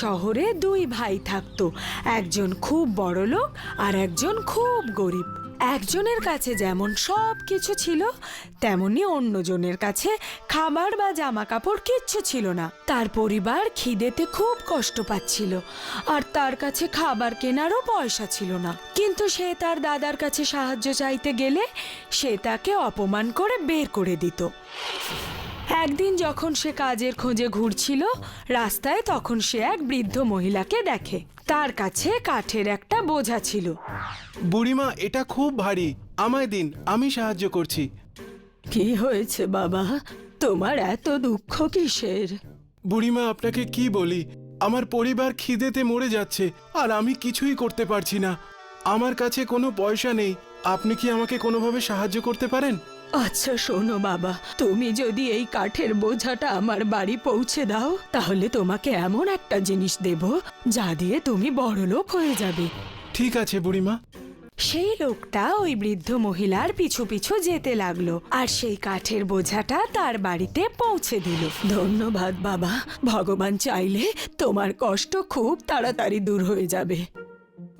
শহরে দুই ভাই থাকতো। একজন খুব বড় লোক আর একজন খুব গরিব। একজনের কাছে যেমন সব কিছু ছিল, তেমনি অন্যজনের কাছে খাবার বা জামা কাপড় কিচ্ছু ছিল না। তার পরিবার খিদেতে খুব কষ্ট পাচ্ছিল আর তার কাছে খাবার কেনারও পয়সা ছিল না। কিন্তু সে তার দাদার কাছে সাহায্য চাইতে গেলে সে তাকে অপমান করে বের করে দিত। একদিন যখন সে কাজের খোঁজে ঘুরছিল রাস্তায় তখন সে এক বৃদ্ধ মহিলাকে দেখে। তার কাছে কাঠের একটা বোঝা ছিল। বুড়িমা এটা খুব ভারী। আমায় দিন আমি সাহায্য করছি। কি হয়েছে বাবা? তোমার এত দুঃখ কিসের? বুড়িমা আপনাকে কি বলি? আমার পরিবার খিদেতে মরে যাচ্ছে আর আমি কিছুই করতে পারছি না। আমার কাছে কোনো পয়সা নেই। আপনি কি আমাকে কোনোভাবে সাহায্য করতে পারেন? আচ্ছা শোনো বাবা তুমি যদি এই কাঠের বোঝাটা আমার বাড়ি পৌঁছে দাও তাহলে তোমাকে এমন একটা জিনিস দেব যা দিয়ে তুমি বড়লোক হয়ে যাবে। ঠিক আছে বুড়িমা। সেই লোকটা ওই বৃদ্ধ মহিলার পিছু পিছু যেতে লাগল আর সেই কাঠের বোঝাটা তার বাড়িতে পৌঁছে দিল। ধন্যবাদ বাবা ভগবান চাইলে তোমার কষ্ট খুব তাড়াতাড়ি দূর হয়ে যাবে।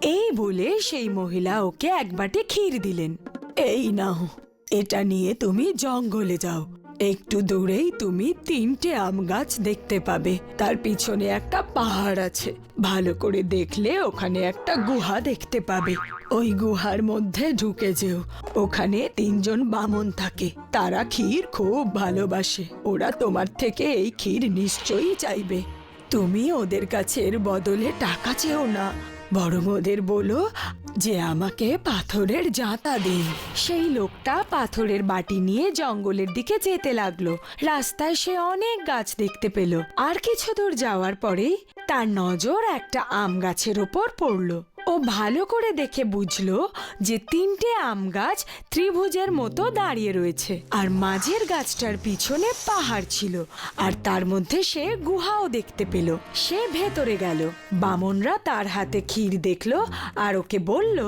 এই বলে সেই মহিলা ওকে এক বাটি ক্ষীর দিলেন। এই নাও। এটা নিয়ে তুমি জঙ্গলে যাও। একটু দূরেই তুমি তিনটে আম গাছ দেখতে পাবে। তার পিছনে একটা পাহাড় আছে। ভালো করে দেখলে ওখানে একটা গুহা দেখতে পাবে। ওই গুহার মধ্যে ঢুকে যেও। ওখানে তিনজন বামন থাকে। তারা ক্ষীর খুব ভালোবাসে। ওরা তোমার থেকে এই ক্ষীর নিশ্চয়ই চাইবে। তুমি ওদের কাছে এর বদলে টাকা চেও না। বরং ওদের বলো যে আমাকে পাথরের জাঁতা দিন। সেই লোকটা পাথরের বাটি নিয়ে জঙ্গলের দিকে যেতে লাগল। রাস্তায় সে অনেক গাছ দেখতে পেল। আর কিছু দূর যাওয়ার পরেই তার নজর একটা আম গাছের ওপর পড়ল। ও ভালো করে দেখে বুঝলো যে তিনটে আম গাছ ত্রিভুজের মতো দাঁড়িয়ে রয়েছে। আর মাঝের গাছটার পিছনে পাহাড় ছিল আর তার মধ্যে সে গুহাও দেখতে পেল। সে ভেতরে গেল। বামনরা তার হাতে ক্ষীর দেখল আর ওকে বলল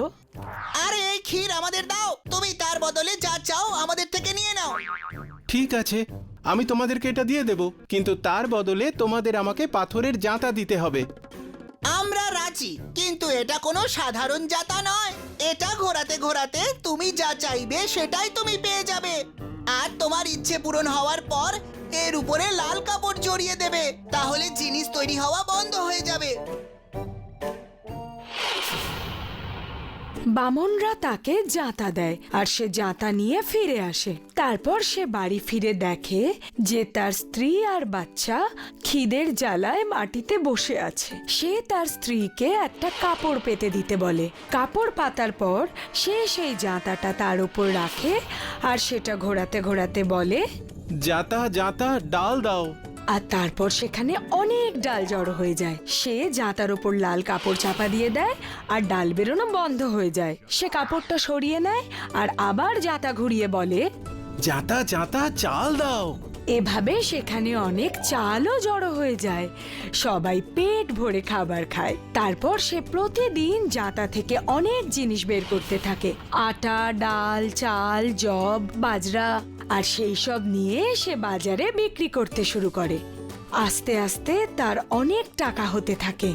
আরে এই ক্ষীর আমাদের দাও। তুমি তার বদলে যা চাও আমাদের থেকে নিয়ে নাও। ঠিক আছে আমি তোমাদেরকে এটা দিয়ে দেব কিন্তু তার বদলে তোমাদের আমাকে পাথরের জাঁতা দিতে হবে। রাজি কিন্তু এটা কোনো সাধারণ জাতা নয়। এটা ঘোরাতে ঘোরাতে তুমি যা চাইবে সেটাই তুমি পেয়ে যাবে। আর তোমার ইচ্ছে পূরণ হওয়ার পর এর উপরে লাল কাপড় জড়িয়ে দেবে, তাহলে জিনিস তৈরি হওয়া বন্ধ হয়ে যাবে। বামনরা তাকে জাঁতা দেয় আর সে জাঁতা নিয়ে ফিরে আসে। তারপর সে বাড়ি ফিরে দেখে যে তার স্ত্রী আর বাচ্চা খিদের জ্বালায় মাটিতে বসে আছে। সে তার স্ত্রীকে একটা কাপড় পেতে দিতে বলে। কাপড় পাতার পর সে সেই জাঁতাটা তার উপর রাখে আর সেটা ঘোরাতে ঘোরাতে বলে, জাতা জাতা, ডাল দাও। আর তারপর সেখানে অনেক ডাল জড়ো হয়ে যায়। সে জাঁতার ওপর লাল কাপড় চাপা দিয়ে দেয় আর ডাল বেরোনো বন্ধ হয়ে যায়। সে কাপড়টা সরিয়ে নেয় আর আবার জাঁতা ঘুরিয়ে বলে জাতা জাতা চাল দাও। এভাবে সেখানে অনেক চালও জড়ো হয়ে যায়। সবাই পেট ভরে খাবার খায়। তারপর সে প্রতিদিন জাতা থেকে অনেক জিনিস বের করতে থাকে। আটা ডাল চাল জব বাজরা। আর সেই সব নিয়ে সে বাজারে বিক্রি করতে শুরু করে। আস্তে আস্তে তার অনেক টাকা হতে থাকে।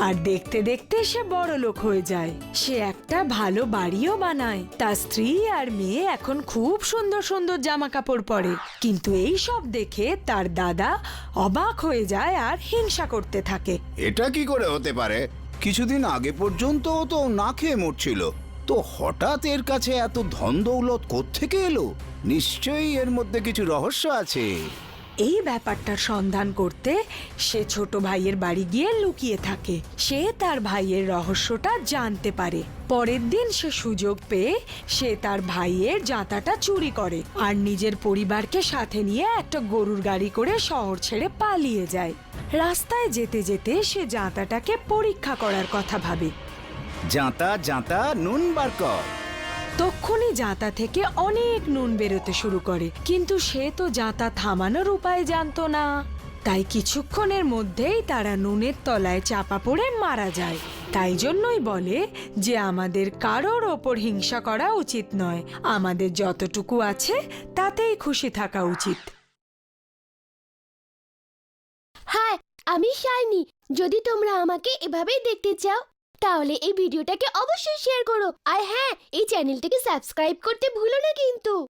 আর দেখতে দেখতে সে বড় লোক হয়ে যায়। সে একটা ভালো বাড়িও বানায়। তার স্ত্রী আর মেয়ে এখন খুব সুন্দর সুন্দর জামা কাপড় পরে। কিন্তু এই সব দেখে তার দাদা অবাক হয়ে যায় আর হিংসা করতে থাকে। এটা কি করে হতে পারে? কিছুদিন আগে পর্যন্ত ও তো না খেয়ে মরছিল। তো হঠাৎ এর কাছে এত ধন দৌলত কোত্থেকে এলো? নিশ্চয়ই এর মধ্যে কিছু রহস্য আছে। এই ব্যাপারটার সন্ধান করতে সে ছোট ভাইয়ের বাড়ি গিয়ে লুকিয়ে থাকে। সে তার ভাইয়ের রহস্যটা জানতে পারে। পরের দিন সে সুযোগ পেয়ে সে তার ভাইয়ের জাঁতাটা চুরি করে আর নিজের পরিবারকে সাথে নিয়ে একটা গরুর গাড়ি করে শহর ছেড়ে পালিয়ে যায়। রাস্তায় যেতে যেতে সে জাঁতাটাকে পরীক্ষা করার কথা ভাবে। জাঁতা জাঁতা নুন বার কর। তক্ষুনি জাঁতা থেকে অনেক নুন বেরোতে শুরু করে কিন্তু সে তো জাঁতা থামানোর উপায় জানতো না। তাই কিছুক্ষণের মধ্যেই তারা নুনের তলায় চাপা পড়ে মারা যায়। তাই জন্যই বলে যে আমাদের কারোর ওপর হিংসা করা উচিত নয়। আমাদের যতটুকু আছে তাতেই খুশি থাকা উচিত। হাই আমি শাইনি যদি তোমরা আমাকে এভাবেই দেখতে চাও তাহলে এই ভিডিওটাকে অবশ্যই শেয়ার করো। আর হ্যাঁ এই চ্যানেলটাকে সাবস্ক্রাইব করতে ভুলো না কিন্তু।